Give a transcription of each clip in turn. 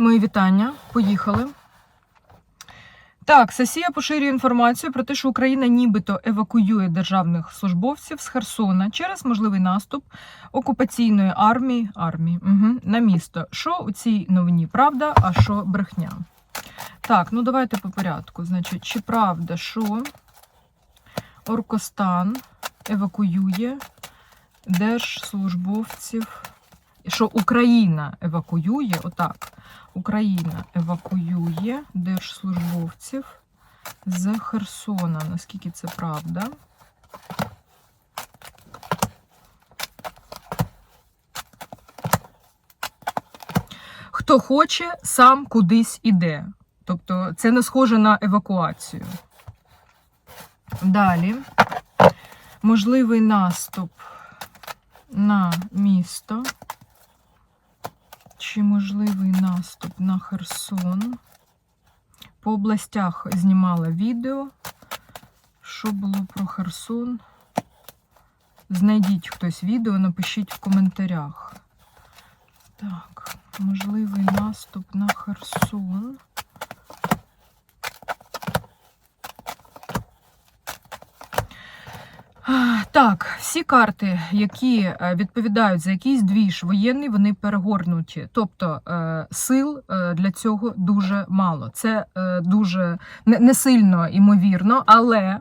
Мої вітання. Поїхали. Так, Сесія поширює інформацію про те, що Україна нібито евакуює державних службовців з Херсона через можливий наступ окупаційної армії армії угу, на місто. Що у цій новині правда, а що брехня? Так, ну давайте по порядку. Значить, чи правда, що Оркостан евакуює держслужбовців, що Україна евакуює, отак. Україна евакуює держслужбовців з Херсона. Наскільки це правда? Хто хоче, сам кудись іде. Тобто це не схоже на евакуацію. Далі. Можливий наступ на місто. Чи можливий наступ на Херсон? По областях знімала відео. Що було про Херсон? Знайдіть хтось відео, напишіть в коментарях. Так, можливий наступ на Херсон. А, Так, всі карти, які е, відповідають за якийсь двіж воєнний, вони перегорнуті. Тобто е, сил е, для цього дуже мало. Це дуже не, сильно імовірно, але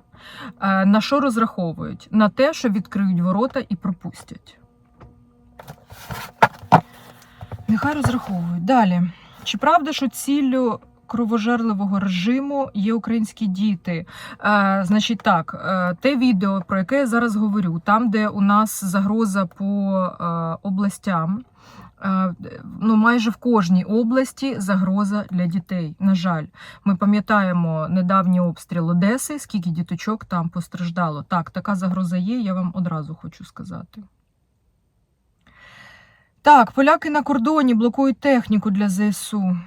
на що розраховують? На те, що відкриють ворота і пропустять. Нехай розраховують. Далі. Чи правда, що ціллю кровожерливого режиму є українські діти? Е, значить, так, е, те відео, про яке я зараз говорю, там, де у нас загроза по е, областям. е, Ну, майже в кожній області загроза для дітей. На жаль, ми пам'ятаємо недавній обстріл Одеси, скільки діточок там постраждало. Так, така загроза є, я вам одразу хочу сказати. Так, поляки на кордоні блокують техніку для ЗСУ.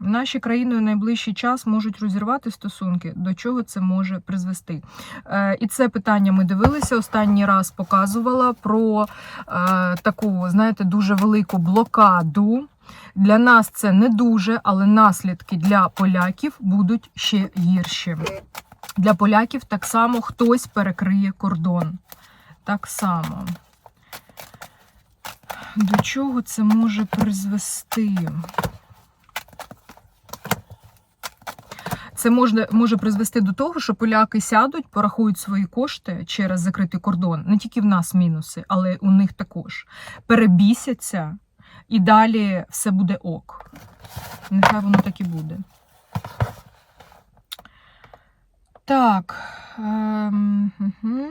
Наші країни у найближчий час можуть розірвати стосунки. До чого це може призвести? Е, і це питання ми дивилися. Останній раз показувала про е, таку, знаєте, дуже велику блокаду. Для нас це не дуже, але наслідки для поляків будуть ще гірші. Для поляків так само хтось перекриє кордон. Так само. До чого це може призвести? Це може, може призвести до того, що поляки сядуть, порахують свої кошти через закритий кордон. Не тільки в нас мінуси, але у них також. Перебісяться, і далі все буде ок. Нехай воно так і буде. Так. Ем, угу.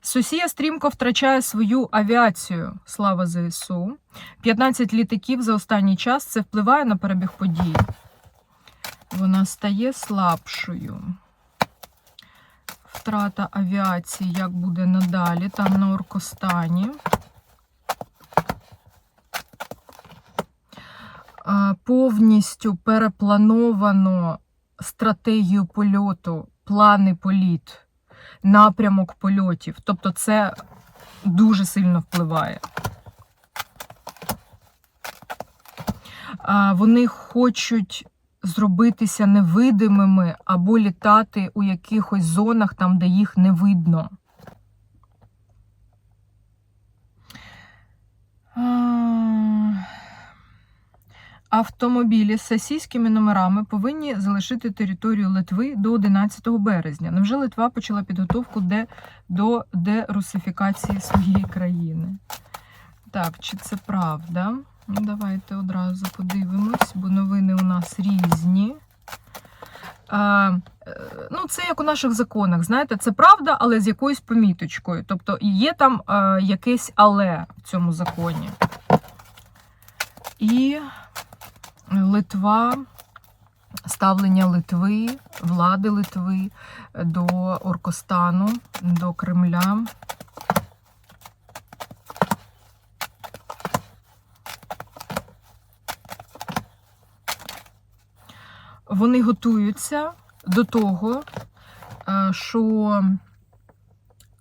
Сосія стрімко втрачає свою авіацію. Слава ЗСУ. 15 літаків за останній час це впливає на перебіг подій. Вона стає слабшою. Втрата авіації, як буде надалі, там на Оркостані. Повністю переплановано стратегію польоту, плани політ, напрямок польотів. Тобто це дуже сильно впливає. Вони хочуть зробитися невидимими або літати у якихось зонах, там, де їх не видно. Автомобілі з російськими номерами повинні залишити територію Литви до 11 березня. Невже Литва почала підготовку де, до дерусифікації своєї країни? Так, чи це правда? Ну, Давайте одразу подивимось, бо новини у нас різні. А, е, ну, це як у наших законах, знаєте, це правда, але з якоюсь поміточкою. Тобто є там е, якесь але в цьому законі. І Литва, ставлення Литви, влади Литви до Оркостану, до Кремля. Вони готуються до того, е, що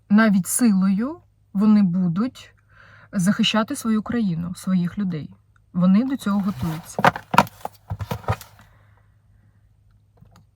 навіть силою вони будуть захищати свою країну, своїх людей. Вони до цього готуються.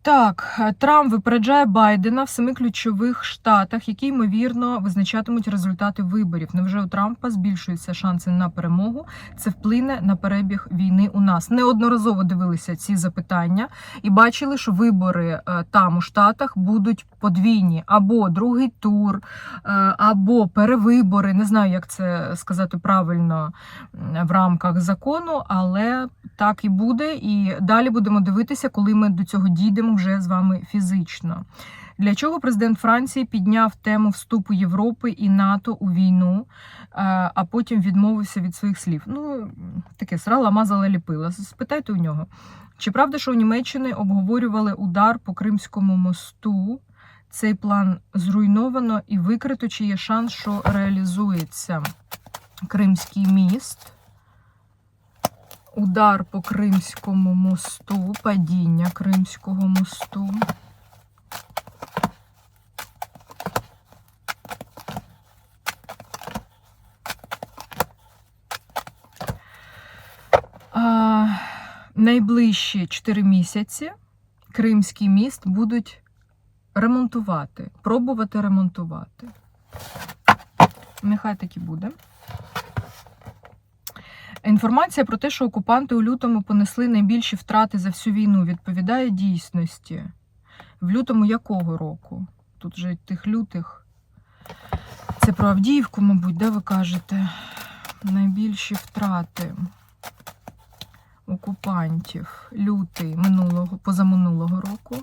Так, Трамп випереджає Байдена в семи ключових штатах, які ймовірно визначатимуть результати виборів. Невже у Трампа збільшуються шанси на перемогу? Це вплине на перебіг війни у нас. Неодноразово дивилися ці запитання і бачили, що вибори е, там у штатах будуть подвійні або другий тур, е, або перевибори. Не знаю, як це сказати правильно в рамках закону, але так і буде. І далі будемо дивитися, коли ми до цього дійдемо вже з вами фізично. Для чого президент Франції підняв тему вступу Європи і НАТО у війну, е, а потім відмовився від своїх слів? Ну, таке срала, мазала, ліпила. Спитайте у нього. Чи правда, що у Німеччини обговорювали удар по Кримському мосту? Цей план зруйновано і викрито, чи є шанс, що реалізується Кримський міст? Удар по Кримському мосту, падіння Кримського мосту. А, найближчі 4 місяці Кримський міст будуть ремонтувати, пробувати ремонтувати. Нехай так і буде. Інформація про те, що окупанти у лютому понесли найбільші втрати за всю війну, відповідає дійсності. В лютому якого року? Тут же тих лютих. Це про Авдіївку, мабуть, де ви кажете? Найбільші втрати окупантів. Лютий минулого, позаминулого року.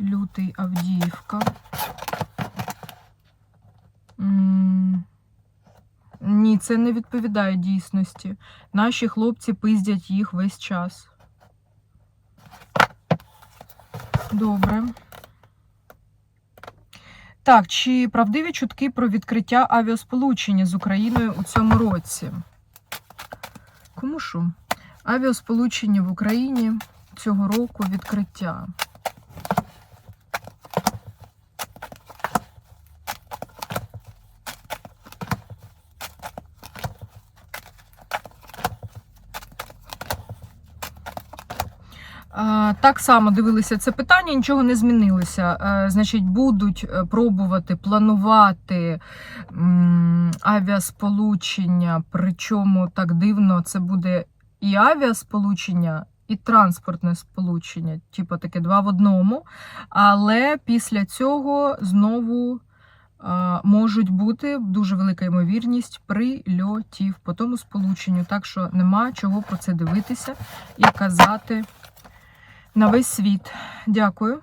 Лютий Авдіївка. Ні, це не відповідає дійсності. Наші хлопці пиздять їх весь час. Добре. Так, чи правдиві чутки про відкриття авіасполучення з Україною у цьому році? Кому що? Авіасполучення в Україні цього року відкриття. Так само дивилися це питання, нічого не змінилося. Е, Значить, будуть е, пробувати планувати авіасполучення, причому так дивно, це буде і авіасполучення, і транспортне сполучення, типу таке два в одному. Але після цього знову е, можуть бути дуже велика ймовірність прильотів по тому сполученню. Так що нема чого про це дивитися і казати на весь світ. Дякую.